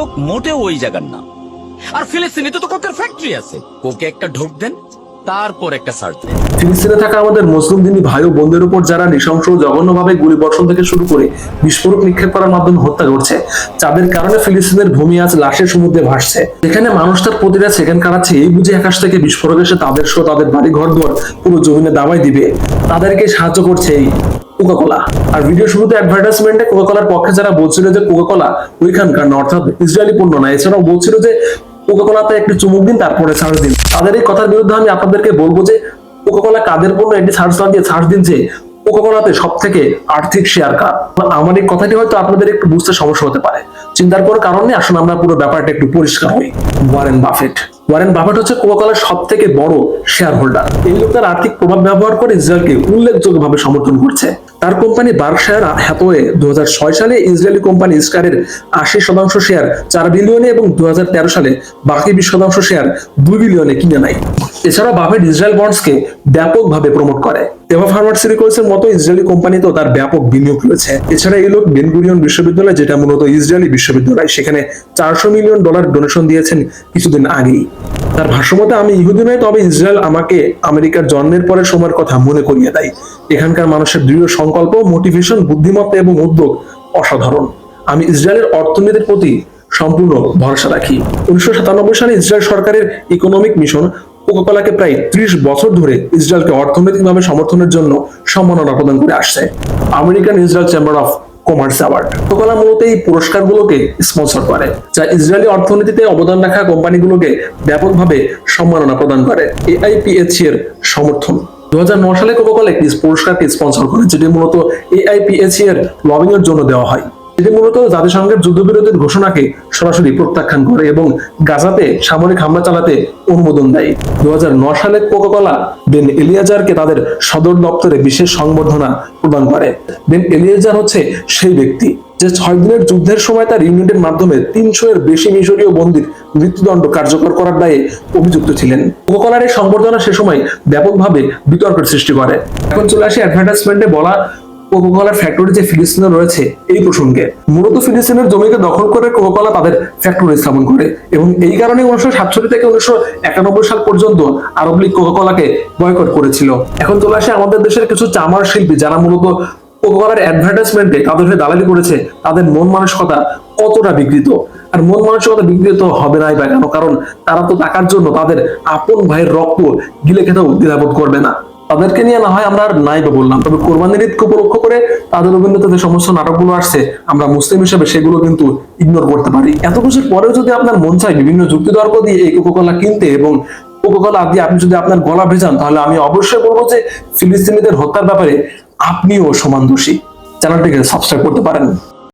Coke মোটেও ওই জায়গার না। আর ফিলিস্তিনিতে তো কোকের ফ্যাক্টরি আছে। কোকে একটা ঢোক দেন, তারপর একটা সার্চ ফিলিস্তিনে থাকা আমাদের মুসলিম দিনী ভাই ও বোনদের উপর যারা নৃশংস জঘন্যভাবে গুলি বর্ষণ থেকে শুরু করে বিস্ফোরক নিক্ষেপ করার মাধ্যমে হত্যা করছে যাদের কারণে ফিলিস্তিনের ভূমি আজ লাশের সমুদ্রে ভাসছে। যেখানে মানুষ তার প্রতিটা সেকেন্ড কাটাচ্ছে, এই বুঝে আকাশ থেকে বিস্ফোরক এসে তাদের সহ তাদের বাড়ি ঘর পুরো জমিনে দাবাই দিবে। তাদেরকে সাহায্য করছে এই কোকাকোলা আর ভিডিও শুরুতে অ্যাডভার্টাইজমেন্টে কোকাকোলার পক্ষে যারা বলছিল যে কোকাকোলা ওইখানকার না, অর্থাৎ ইসরায়েলি পণ্য না। এছাড়াও বলছিল যে কোকাকোলাতে একটু চুমুক দিন, তারপরে ছাড় দিন। তাদের এই কথার বিরুদ্ধে আমি আপনাদেরকে বলব যে কোকাকোলা কাদের পণ্য, এটি সার্চ না দিয়ে ছাড় দিন যে কোকাকোলাতে সব থেকে আর্থিক শেয়ার কার। আমার এই কথাটি হয়তো আপনাদের একটু বুঝতে সমস্যা হতে পারে। চিন্তার কোনো কারণ নেই, আসুন আমরা পুরো ব্যাপারটা একটু পরিষ্কার হই ওয়ারেন বাফেট ওয়ারেন বাফেট হচ্ছে কোকাকোলার সব থেকে বড় শেয়ার হোল্ডার এই লোক তার আর্থিক প্রভাব ব্যবহার করে ইসরায়েলকে উল্লেখযোগ্যভাবে সমর্থন করছে তার কোম্পানি বার্কশায়ার হ্যাথওয়ে দু সালে ইসরায়েলি কোম্পানি স্কারের আশি শতাংশ শেয়ার চার বিলিয়নে এবং দু হাজার তেরো সালে বাকি বিশ শতাংশ শেয়ার দুই বিলিয়নে কিনে নেয়। এছাড়া বাফেট ইসরায়েল বন্ডসকে ব্যাপকভাবে প্রমোট করে। ফার্মাসিউটিক্যালসের মতো ইসরায়েলি তার ব্যাপক বিনিয়োগ রয়েছে এছাড়া এই লোক বেনগুরিয়ন বিশ্ববিদ্যালয়, যেটা মূলত ইসরায়েলি বিশ্ববিদ্যালয়, সেখানে চারশো মিলিয়ন ডলার ডোনেশন দিয়েছেন কিছুদিন আগেই। তার ভাষ্যমতে, আমি ইহুদি নয় তবে ইসরায়েল আমাকে আমেরিকার জন্মের পরের সময়ের কথা মনে করিয়ে দেয়। এখানকার মানুষের দৃঢ় সংকল্প মোটিভেশন বুদ্ধিমত্তা এবং উদ্যোগ অসাধারণ। আমি ইসরায়েলের অর্থনীতির প্রতি সম্পূর্ণ ভরসা রাখি। উনিশশো সাতানব্বই সালে ইসরায়েল সরকারের ইকোনমিক মিশন কোকাকোলাকে প্রায় ত্রিশ বছর ধরে ইসরায়েলকে অর্থনৈতিকভাবে সমর্থনের জন্য সম্মাননা প্রদান করে আসছে। American Israel chamber of commerce award Coca Cola মূলত এই পুরস্কারগুলোকে স্পন্সর করে, যা ইসরায়েলি অর্থনীতিতে অবদান রাখা কোম্পানিগুলোকে ব্যাপকভাবে সম্মাননা প্রদান করে এআইপিএসসি এর সমর্থন। দুই হাজার নয় সালে কোকাকোলা একটি পুরস্কারকে স্পন্সর করে, যেটি মূলত এআইপিএসসি এর লবিং এর জন্য দেওয়া হয়। এটি মূলত জাতিসংঘের যুদ্ধবিরতির ঘোষণাকে সরাসরি প্রত্যাখ্যান করে এবং গাজাতে সামরিক হামলা চালাতে অনুমোদন দেয়। দু সালে কোকাকোলা বেন এলিয়াজারকে তাদের সদর দপ্তরে বিশেষ সংবর্ধনা প্রদান করে। বেন এলিয়াজার হচ্ছে সেই ব্যক্তি যে ছয় দিনের যুদ্ধের সময় তার ইউনিটের মাধ্যমে তিনশো এর বেশি মিশরীয় বন্দীর মৃত্যুদণ্ড কার্যকর করার দায়ে অভিযুক্ত ছিলেন। কোকাকোলার এই সংবর্ধনা সে সময় ব্যাপকভাবে বিতর্কের সৃষ্টি করে। এখন চলে আসি অ্যাডভার্টাইজমেন্টে বলা কোকাকোলার ফ্যাক্টরি যে ফিলিস্তিনে রয়েছে এই প্রসঙ্গে। মূলত ফিলিস্তিনের জমিকে দখল করে কোকাকোলা তাদের ফ্যাক্টরি স্থাপন করে এবং এই কারণে উনিশশো সাতষট্টি থেকে উনিশশো একানব্বই সাল পর্যন্ত আরব লীগ কোকাকোলাকে বয়কট করেছিল। এখন চলে আসে আমাদের দেশের কিছু চামার শিল্পী যারা মূলত কোকাকোলার অ্যাডভার্টাইজমেন্টে তাদের হয়ে দালালি করেছে, তাদের মন মানসিকতা কতটা বিকৃত? আর মন মানসিকতা বিকৃত হবে নাই বা কেন? কারণ তারা তো টাকার জন্য তাদের আপন ভাইয়ের রক্ত গিলে খেতেও দ্বিধাবোধ করবে না। তাদেরকে নিয়ে না হয় আমরা আর নাই বা বললাম। তবে কোরবানির ঈদকে উপলক্ষ করে তাদের অভিনীত যে সমস্ত নাটকগুলো আসছে, আমরা মুসলিম হিসেবে সেগুলো কিন্তু ইগনোর করতে পারি। এত কিছুর পরেও যদি আপনার মন চায় বিভিন্ন যুক্তি তর্ক দিয়ে এই কোকোকলা কিনতে এবং কোকোকলা দিয়ে আপনি যদি আপনার গলা ভেজান, তাহলে আমি অবশ্যই বলব যে ফিলিস্তিনিদের হত্যার ব্যাপারে আপনিও সমান দোষী। চ্যানেলটিকে সাবস্ক্রাইব করতে পারেন।